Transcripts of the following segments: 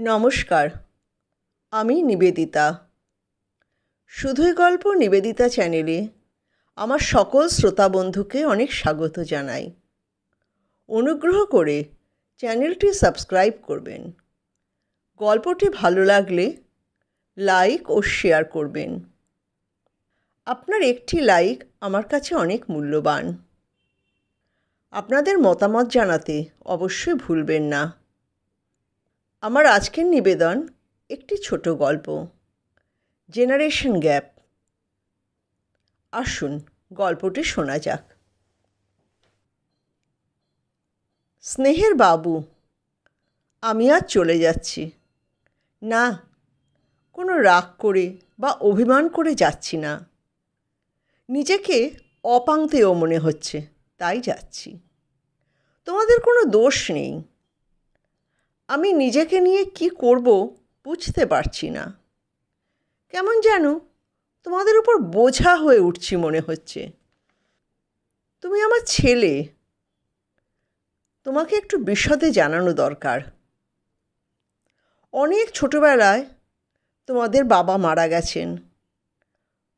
নমস্কার, আমি নিবেদিতা। শুধুই গল্প নিবেদিতা চ্যানেলে আমার সকল শ্রোতা বন্ধুকে অনেক স্বাগত জানাই। অনুগ্রহ করে চ্যানেলটি সাবস্ক্রাইব করবেন। গল্পটি ভালো লাগলে লাইক ও শেয়ার করবেন। আপনার একটি লাইক আমার কাছে অনেক মূল্যবান। আপনাদের মতামত জানাতে অবশ্যই ভুলবেন না। আমার আজকের নিবেদন একটি ছোট গল্প। জেনারেশন গ্যাপ আসুন, গল্পটি শোনা যাক। স্নেহের বাবু, আমি আজ চলে যাচ্ছি। না, কোনো রাগ করে বা অভিমান করে যাচ্ছি না। নিজেকে অপাংতেও মনে হচ্ছে, তাই যাচ্ছি। তোমাদের কোনো দোষ নেই। আমি নিজেকে নিয়ে কি করব বুঝতে পারছি না। কেমন যেন তোমাদের উপর বোঝা হয়ে উঠছি মনে হচ্ছে। তুমি আমার ছেলে। তোমাকে একটু বিশদে জানানো দরকার। অনেক ছোটবেলায় তোমাদের বাবা মারা গেছেন।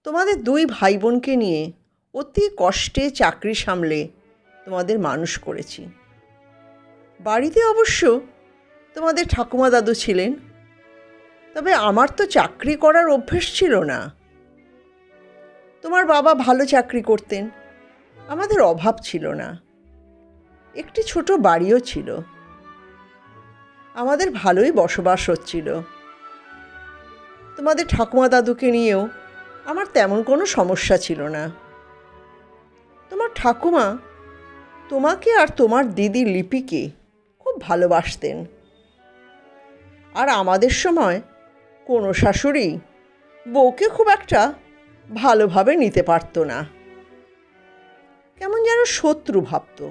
তোমাদের দুই ভাই বোনকে নিয়ে অতি কষ্টে চাকরি সামলে তোমাদের মানুষ করেছি। বাড়িতে অবশ্য তোমাদের ঠাকুমা দাদু ছিলেন? তবে আমার তো চাকরি করার অভ্যেস ছিল না। তোমার বাবা ভালো চাকরি করতেন, আমাদের অভাব ছিল না। একটি ছোট বাড়িও ছিল। আমাদের ভালোই বসবাস হচ্ছিল। তোমাদের ঠাকুমা দাদুকে নিয়েও আমার তেমন কোনো সমস্যা ছিল না। তোমার ঠাকুমা তোমাকে আর তোমার দিদি লিপিকে খুব ভালোবাসতেন। আর আমাদের সময় কোনো শাশুড়ি বউকে খুব একটা ভালোভাবে নিতে পারতো না। কেমন যেন শত্রু ভাবত।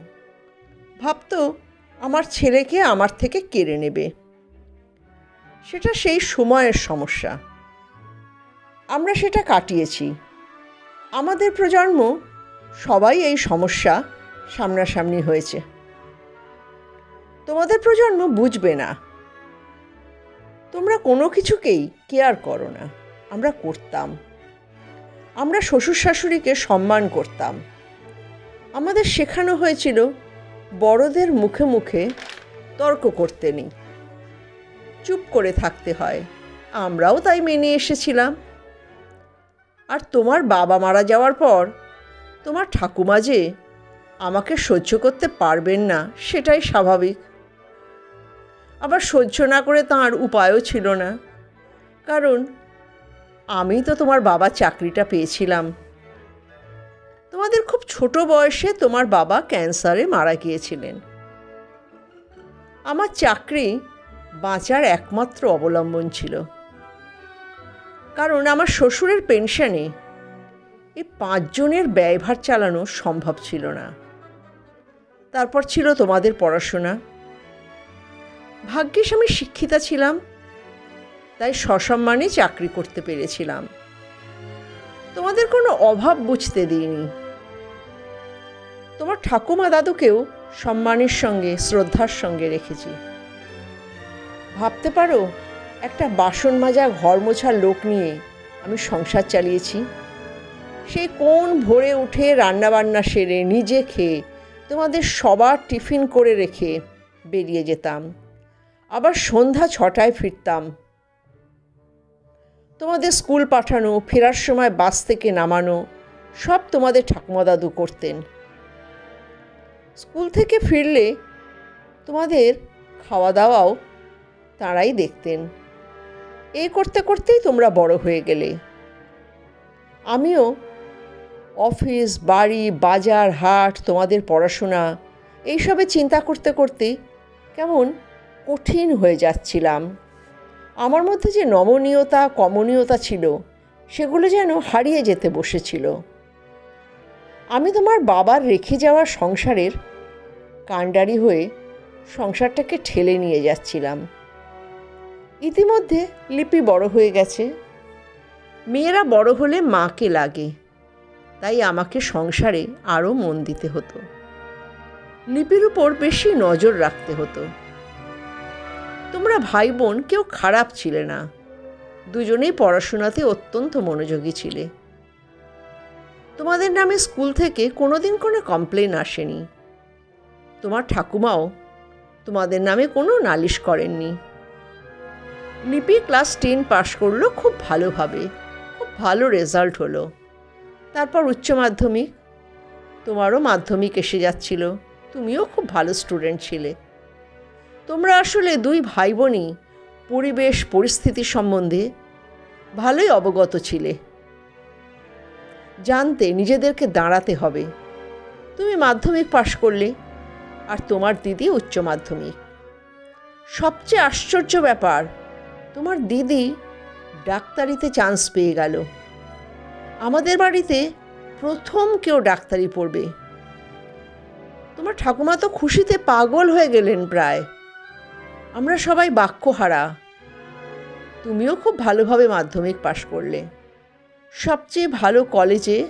ভাবত, আমার ছেলেকে আমার থেকে কেড়ে নেবে। সেটা সেই সময়ের সমস্যা। আমরা সেটা কাটিয়েছি। আমাদের প্রজন্ম, সবাই এই সমস্যা সামনাসামনি হয়েছে। তোমাদের প্রজন্ম বুঝবে না। তোমরা কোনো কিছুকেই কেয়ার করো না। আমরা করতাম। আমরা শ্বশুর শাশুড়িকে সম্মান করতাম। আমাদের শেখানো হয়েছিল, বড়দের মুখে মুখে তর্ক করতে নেই। চুপ করে থাকতে হয়। আমরাও তাই মেনে এসেছিলাম। আর তোমার বাবা মারা যাওয়ার পর, তোমার ঠাকুমা যে আমাকে সহ্য করতে পারবেন না, সেটাই স্বাভাবিক। আবার সহ্য না করে তাঁর উপায়ও ছিল না। কারণ আমি তো তোমার বাবা চাকরিটা পেয়েছিলাম। তোমাদের খুব ছোট বয়সে তোমার বাবা ক্যান্সারে মারা গিয়েছিলেন। আমার চাকরি বাঁচার একমাত্র অবলম্বন ছিল। কারণ আমার শ্বশুরের পেনশনে এই পাঁচজনের ব্যয়ভার চালানো সম্ভব ছিল না। তারপর ছিল তোমাদের পড়াশোনা। ভাগ্যিস আমি শিক্ষিতা ছিলাম, তাই সসম্মানে চাকরি করতে পেরেছিলাম। তোমাদের কোনো অভাব বুঝতে দিইনি। তোমার ঠাকুমা দাদুকেও সম্মানের সঙ্গে, শ্রদ্ধার সঙ্গে রেখেছি। ভাবতে পারো, একটা বাসন মাজা ঘর মোছার লোক নিয়ে আমি সংসার চালিয়েছি। সেই কোন ভোরে উঠে রান্নাবান্না সেরে নিজে খেয়ে তোমাদের সবার টিফিন করে রেখে বেরিয়ে যেতাম। আবার সন্ধ্যা ছটায় ফিরতাম। তোমাদের স্কুল পাঠানো, ফেরার সময় বাস থেকে নামানো, সব তোমাদের ঠাকুমা দাদু করতেন। স্কুল থেকে ফিরলে তোমাদের খাওয়া দাওয়াও তাঁরাই দেখতেন। এই করতে করতেই তোমরা বড় হয়ে গেলে। আমিও অফিস, বাড়ি, বাজার, হাট, তোমাদের পড়াশোনা, এইসবে চিন্তা করতে করতে কেমন কঠিন হয়ে যাচ্ছিলাম। আমার মধ্যে যে নমনীয়তা, কমনীয়তা ছিল, সেগুলো যেন হারিয়ে যেতে বসেছিল। আমি তোমার বাবার রেখে যাওয়া সংসারের কাণ্ডারি হয়ে সংসারটাকে ঠেলে নিয়ে যাচ্ছিলাম। ইতিমধ্যে লিপি বড় হয়ে গেছে। মেয়েরা বড় হলে মাকে লাগে, তাই আমাকে সংসারে আরও মন দিতে হতো। লিপির উপর বেশি নজর রাখতে হতো। তোমরা ভাই বোন কেউ খারাপ ছিলে না। দুজনেই পড়াশোনাতে অত্যন্ত মনোযোগী ছিলে। তোমাদের নামে স্কুল থেকে কোনোদিন কোনো কমপ্লেন আসেনি। তোমার ঠাকুমাও তোমাদের নামে কোনো নালিশ করেননি। লিপি ক্লাস টেন পাশ করল খুব ভালোভাবে, খুব ভালো রেজাল্ট হলো। তারপর উচ্চ মাধ্যমিক, তোমারও মাধ্যমিক এসে যাচ্ছিল। তুমিও খুব ভালো স্টুডেন্ট ছিলে। তোমরা আসলে দুই ভাই বোনই পরিবেশ পরিস্থিতি সম্বন্ধে ভালোই অবগত ছিলে। জানতে নিজেদেরকে দাঁড়াতে হবে। তুমি মাধ্যমিক পাশ করলে আর তোমার দিদি উচ্চ মাধ্যমিক। সবচেয়ে আশ্চর্য ব্যাপার, তোমার দিদি ডাক্তারিতে চান্স পেয়ে গেল। আমাদের বাড়িতে প্রথম কেউ ডাক্তারি পড়বে। তোমার ঠাকুমা তো খুশিতে পাগল হয়ে গেলেন প্রায়। আমরা সবাই বাক্যহারা। তুমিও খুব ভালোভাবে মাধ্যমিক পাশ করলে। সবচেয়ে ভালো কলেজে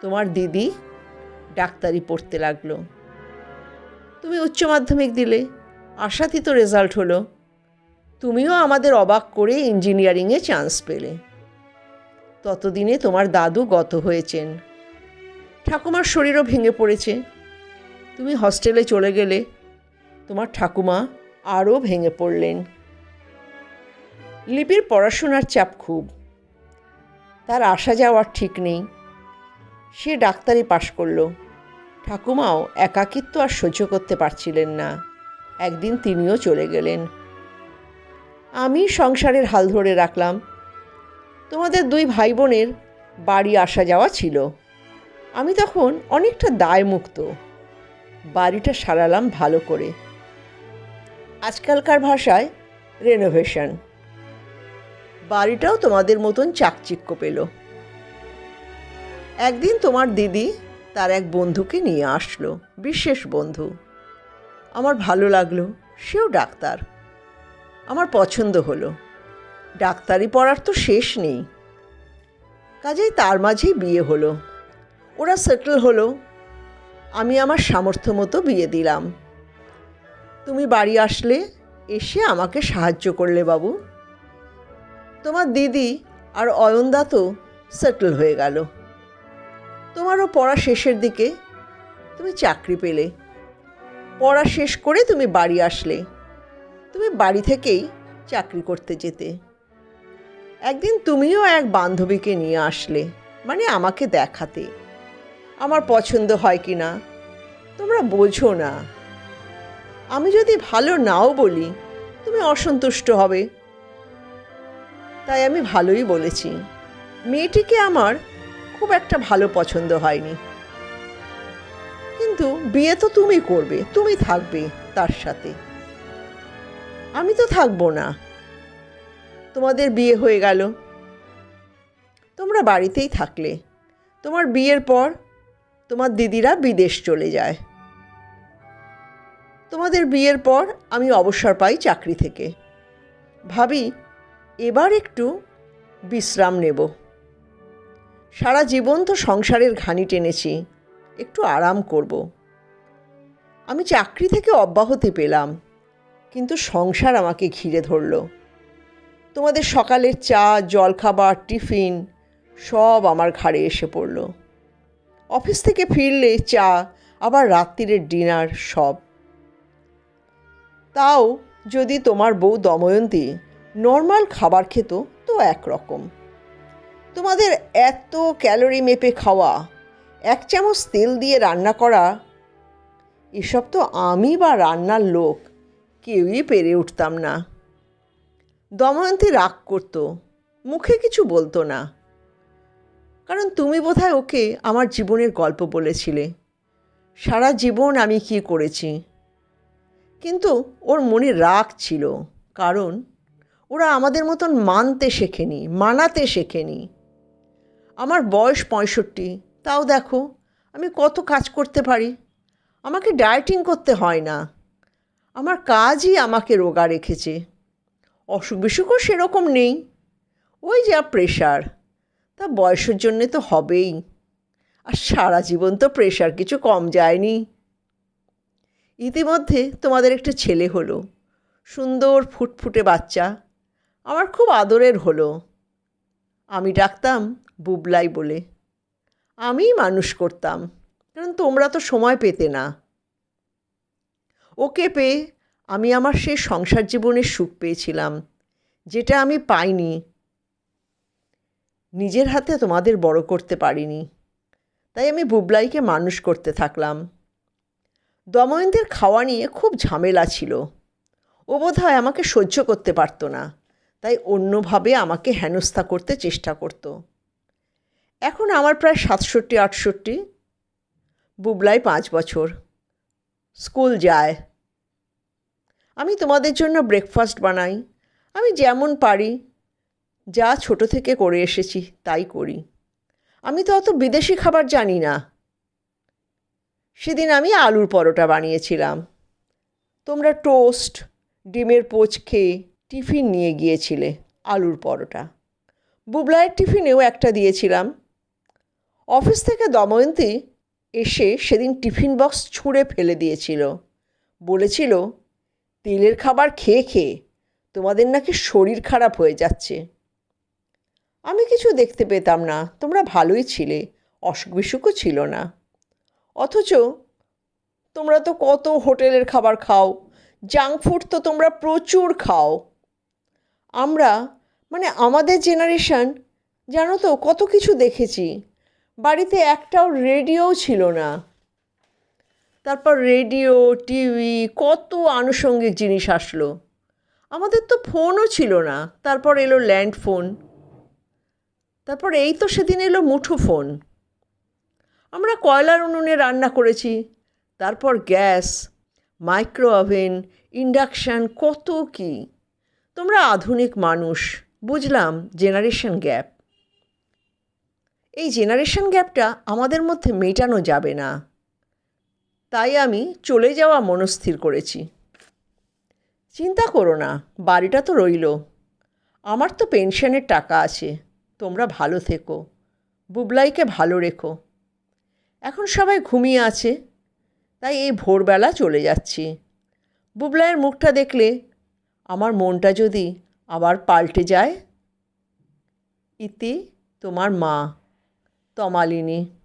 তোমার দিদি ডাক্তারি পড়তে লাগল। তুমি উচ্চ মাধ্যমিক দিলে, আশাতীত রেজাল্ট হলো। তুমিও আমাদের অবাক করে ইঞ্জিনিয়ারিংয়ে চান্স পেলে। ততদিনে তোমার দাদু গত হয়েছেন। ঠাকুমার শরীরও ভেঙে পড়েছে। তুমি হস্টেলে চলে গেলে তোমার ঠাকুমা আরও ভেঙে পড়লেন। লিপির পড়াশোনার চাপ খুব। তার আসা যাওয়ার ঠিক নেই। সে ডাক্তারি পাশ করল। ঠাকুমাও একাকিত্ব আর সহ্য করতে পারছিলেন না। একদিন তিনিও চলে গেলেন। আমি সংসারের হাল ধরে রাখলাম। তোমাদের দুই ভাই বোনের বাড়ি আসা যাওয়া ছিল। আমি তখন অনেকটা দায়মুক্ত। বাড়িটা সারালাম ভালো করে। আজকালকার ভাষায় রেনোভেশন বাড়িটাও তোমাদের মতন চাকচিক্য পেল। একদিন তোমার দিদি তার এক বন্ধুকে নিয়ে আসলো, বিশেষ বন্ধু। আমার ভালো লাগল, সেও ডাক্তার। আমার পছন্দ হলো। ডাক্তারি পড়ার তো শেষ নেই। কাজেই তার মাঝেই বিয়ে হলো। ওরা সেটেল হলো। আমি আমার সামর্থ্য মতো বিয়ে দিলাম। তুমি বাড়ি আসলে এসে আমাকে সাহায্য করলে বাবু। তোমার দিদি আর অয়নদা তো সেটেল হয়ে গেল। তোমারও পড়া শেষের দিকে তুমি চাকরি পেলে। পড়া শেষ করে তুমি বাড়ি আসলে। তুমি বাড়ি থেকেই চাকরি করতে যেতে। একদিন তুমিও এক বান্ধবীকে নিয়ে আসলে মানে আমাকে দেখাতে। আমার পছন্দ হয় কি না তোমরা বোঝো না। আমি যদি ভালো নাও বলি, তুমি অসন্তুষ্ট হবে। তাই আমি ভালোই বলেছি। মেয়েটিকে আমার খুব একটা ভালো পছন্দ হয়নি। কিন্তু বিয়ে তো তুমি করবে, তুমি থাকবে তার সাথে। আমি তো থাকব না। তোমাদের বিয়ে হয়ে গেল। তোমরা বাড়িতেই থাকলে। তোমার বিয়ের পর তোমার দিদিরা বিদেশ চলে যায়। তোমাদের বিয়ের পর আমি অবসর পাই চাকরি থেকে। ভাবি, এবার একটু বিশ্রাম নেব। সারা জীবন তো সংসারের ঘানি টেনেছি, একটু আরাম করব। আমি চাকরি থেকে অব্যাহতি পেলাম, কিন্তু সংসার আমাকে ঘিরে ধরল। তোমাদের সকালের চা, জলখাবার, টিফিন সব আমার ঘাড়ে এসে পড়ল। অফিস থেকে ফিরলে চা, আবার রাত্রিরের ডিনার সব। তাও যদি তোমার বউ দময়ন্তী নর্মাল খাবার খেত তো একরকম। তোমাদের এত ক্যালোরি মেপে খাওয়া, এক চামচ তেল দিয়ে রান্না করা, এসব তো আমি বা রান্নার লোক, কেউই পেরে উঠতাম না। দময়ন্তী রাগ করতো, মুখে কিছু বলতো না। কারণ তুমি বোধহয় ওকে আমার জীবনের গল্প বলেছিলে। সারা জীবন আমি কি করেছি? কিন্তু ওর মনে রাগ ছিল, কারণ ওরা আমাদের মতন মানতে শেখেনি, মানাতে শেখেনি। আমার বয়স পঁয়ষট্টি, তাও দেখো, আমি কত কাজ করতে পারি? আমাকে ডায়েটিং করতে হয় না। আমার কাজই আমাকে রোগা রেখেছে। অসুখ বিসুখও সেরকম নেই। ওই যা প্রেশার তা বয়সের জন্যে তো হবেই। আর সারা জীবন তো প্রেশার কিছু কম যায়নি। ইতিমধ্যে তোমাদের একটা ছেলে হলো। সুন্দর ফুটফুটে বাচ্চা। আমার খুব আদরের হলো। আমি ডাকতাম, বুবলাই বলে। আমিই মানুষ করতাম, কারণ তোমরা তো সময় পেতে না। ওকে পেয়ে আমি আমার সেই সংসার জীবনের সুখ পেয়েছিলাম, যেটা আমি পাইনি। নিজের হাতে তোমাদের বড় করতে পারিনি। তাই আমি বুবলাইকে মানুষ করতে থাকলাম। দময়ন্তীর খাওয়া নিয়ে খুব ঝামেলা ছিল। ও বোধহয় আমাকে সহ্য করতে পারতো না, তাই অন্যভাবে আমাকে হেনস্থা করতে চেষ্টা করত। এখন আমার প্রায় সাতষট্টি, আটষট্টি, বুবলাই পাঁচ বছর। স্কুল যায়। আমি তোমাদের জন্য ব্রেকফাস্ট বানাই। আমি যেমন পারি, যা ছোট থেকে করে এসেছি তাই করি। আমি তো অত বিদেশি খাবার জানি না। সেদিন আমি আলুর পরোটা বানিয়েছিলাম। তোমরা টোস্ট, ডিমের পোচ খেয়ে টিফিন নিয়ে গিয়েছিলে আলুর পরোটা। বুবলাইয়ের টিফিনেও একটা দিয়েছিলাম। অফিস থেকে দময়ন্তী এসে সেদিন টিফিন বক্স ছুঁড়ে ফেলে দিয়েছিল। বলেছিল, তেলের খাবার খেয়ে খেয়ে তোমাদের নাকি শরীর খারাপ হয়ে যাচ্ছে। আমি কিছু দেখতে পেতাম না, তোমরা ভালোই ছিলে অসুখ বিসুখও ছিল না। অথচ তোমরা তো কত হোটেলের খাবার খাও জাঙ্ক ফুড তো তোমরা প্রচুর খাও। আমরা মানে আমাদের জেনারেশন জানো তো, কত কিছু দেখেছি। বাড়িতে একটাও রেডিও ছিল না। তারপর রেডিও টিভি কত আনুষঙ্গিক জিনিস আসলো। আমাদের তো ফোনও ছিল না। তারপর এলো ল্যান্ড ফোন তারপর এই তো সেদিন এলো মুঠো ফোন আমরা কয়লার উনুনে রান্না করেছি। তারপর গ্যাস, মাইক্রো ওভেন, ইন্ডাকশান, কত কি। তোমরা আধুনিক মানুষ, বুঝলাম জেনারেশন গ্যাপ। এই জেনারেশন গ্যাপটা আমাদের মধ্যে মেটানো যাবে না। তাই আমি চলে যাওয়া মনস্থির করেছি। চিন্তা করো না, বাড়িটা তো রইল। আমার তো পেনশনের টাকা আছে। তোমরা ভালো থেকো। বুবলাইকে ভালো রেখো। সবাই ঘুমিয়ে আছে। তাই এই ভোরবেলা চলে যাচ্ছি। বুবলায়ের মুখটা দেখলে আমার মনটা যদি আবার পাল্টে যায়। ইতি তোমার মা, তমালিনী।